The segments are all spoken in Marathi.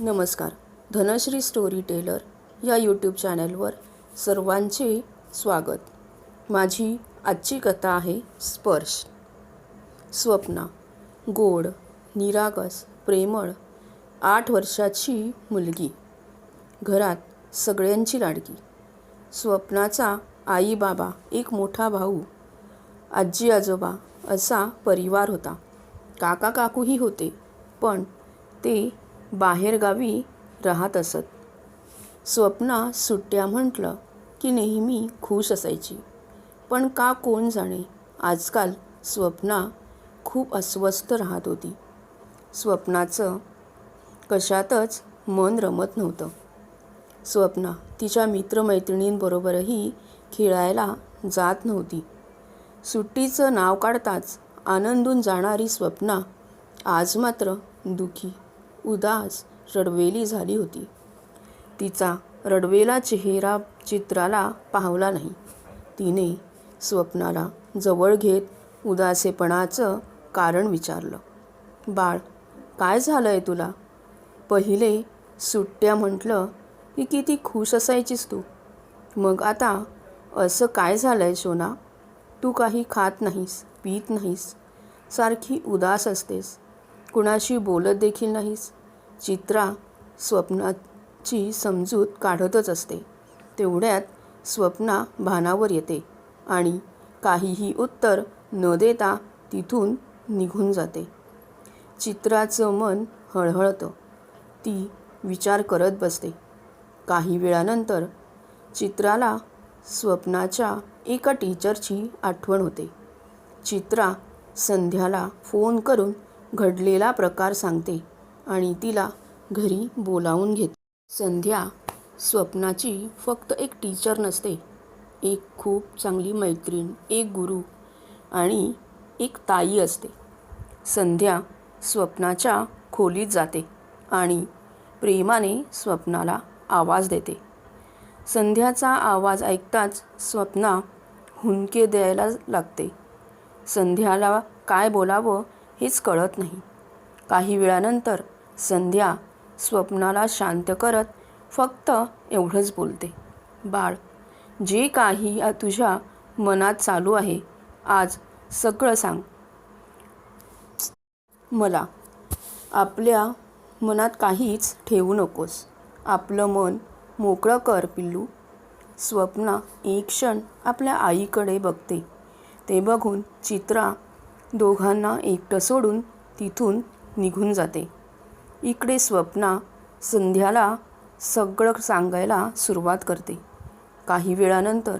नमस्कार. धनश्री स्टोरी टेलर या यूट्यूब चॅनलवर सर्वांचे स्वागत. माझी आजची कथा आहे स्पर्श. स्वप्ना गोड निरागस प्रेमळ आठ वर्षाची मुलगी. घरात सगळ्यांची लाडकी. स्वप्नाचा आई बाबा एक मोठा भाऊ. आजी आजोबा असा परिवार होता. काका काकूही होते पण ते बाहेरगावी राहत असत. स्वप्ना सुट्ट्या म्हटलं की नेहमी खुश असायची. पण का कोण जाणे? आजकाल स्वप्ना खूप अस्वस्थ राहत होती. स्वप्नाचं कशातच मन रमत नव्हतं. स्वप्ना तिच्या मित्रमैत्रिणींबरोबरही खेळायला जात नव्हती. सुट्टीचं नाव काढताच आनंदून जाणारी स्वप्ना आज मात्र दुखी. उदास रडवेली झाली होती. तिचा रडवेला चेहरा चित्राला पाहवला नाही. तिने स्वप्नाला जवळ घेत उदासेपणाचं कारण विचारलं. बाळ काय झालं आहे तुला? पहिले सुट्ट्या म्हटलं की किती खुश असायचीस तू. मग आता असं काय झालं आहे सोना? तू काही खात नाहीस पीत नाहीस सारखी उदास असतेस. कुणाशी बोलत देखील नाहीस. चित्रा स्वप्नाची समजूत काढतच असते. तेवढ्यात स्वप्ना भानावर येते आणि काहीही उत्तर न देता तिथून निघून जाते. चित्राचं मन हळहळतं. ती विचार करत बसते. काही वेळानंतर चित्राला स्वप्नाच्या एका टीचरची आठवण होते. चित्रा संध्याला फोन करून घडलेला प्रकार सांगते. आणि तिला घरी बोलावून घेते. संध्या स्वप्नाची फक्त एक टीचर नसते एक खूप चांगली मैत्रीण एक गुरु आणि एक ताई असते. संध्या स्वप्नाच्या खोलीत जाते आणि प्रेमाने स्वप्नाला आवाज देते. संध्याचा आवाज ऐकताच स्वप्ना हुंके द्यायला लागते. संध्याला काय बोलावं हेच कळत नाही. काही वेळानंतर संध्या स्वप्नाला शांत करत फक्त एवढंच बोलते. बाळ जे काही तुझ्या मनात चालू आहे आज सगळं सांग. मला. आपल्या मनात काहीच ठेवू नकोस. आपलं मन मोकळं कर पिल्लू. स्वप्ना एक क्षण आपल्या आईकडे बघते. ते बघून चित्रा दोघांना एकटं सोडून तिथून निघून जाते. इकडे स्वप्ना संध्याला सगळं सांगायला सुरुवात करते. काही वेळानंतर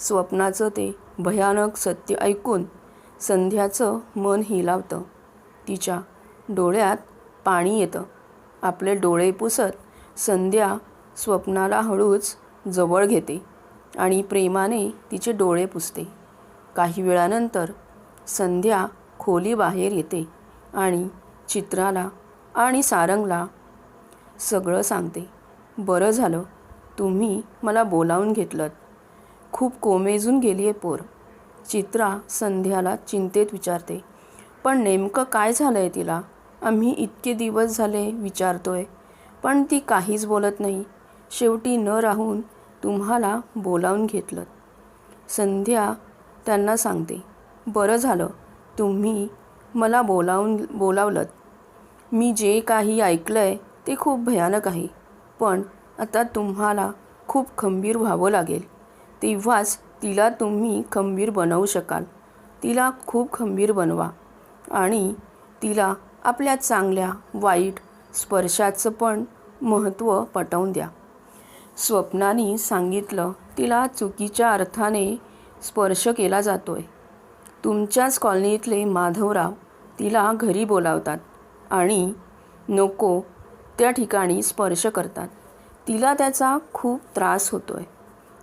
स्वप्नाचं ते भयानक सत्य ऐकून संध्याचं मन हिलावतं. तिच्या डोळ्यात पाणी येतं. आपले डोळे पुसत संध्या स्वप्नाला हळूच जवळ घेते आणि प्रेमाने तिचे डोळे पुसते. काही वेळानंतर संध्या खोलीबाहेर येते आणि चित्राला आणि सारंगला सगळं सांगते. बरं झालं तुम्ही मला बोलावून घेतलं खूप कोमेजून गेली आहे पोर. चित्रा संध्याला चिंतेत विचारते पण नेमकं काय झालं आहे तिला? आम्ही इतके दिवस झाले विचारतोय पण ती काहीच बोलत नाही. शेवटी न राहून तुम्हाला बोलावून घेतलं संध्या त्यांना सांगते बरं झालं तुम्ही मला बोलावून बोलावलं मी जे काही ऐकलं आहे ते खूप भयानक आहे. पण आता तुम्हाला खूप खंबीर व्हावं लागेल. तेव्हाच तिला तुम्ही खंबीर बनवू शकाल. तिला खूप खंबीर बनवा. आणि तिला आपल्या चांगल्या वाईट स्पर्शाचं पण महत्त्व पटवून द्या. स्वप्नानी सांगितलं तिला चुकीच्या अर्थाने स्पर्श केला जातो आहे तुमच्याच कॉलनीतले माधवराव तिला घरी बोलावतात. आणि नको त्या ठिकाणी स्पर्श करतात. तिला त्याचा खूप त्रास होतो आहे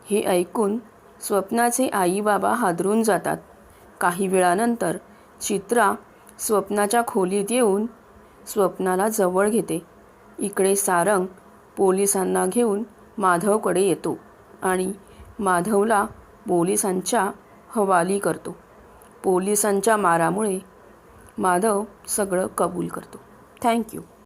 हे ऐकून स्वप्नाचे आईबाबा हादरून जातात. काही वेळानंतर चित्रा स्वप्नाच्या खोलीत येऊन स्वप्नाला जवळ घेते. इकडे सारंग पोलिसांना घेऊन माधवकडे येतो आणि माधवला पोलिसांच्या हवाली करतो. पोलिसांच्या मारामुळे माधव सगळं कबूल करतो. थँक्यू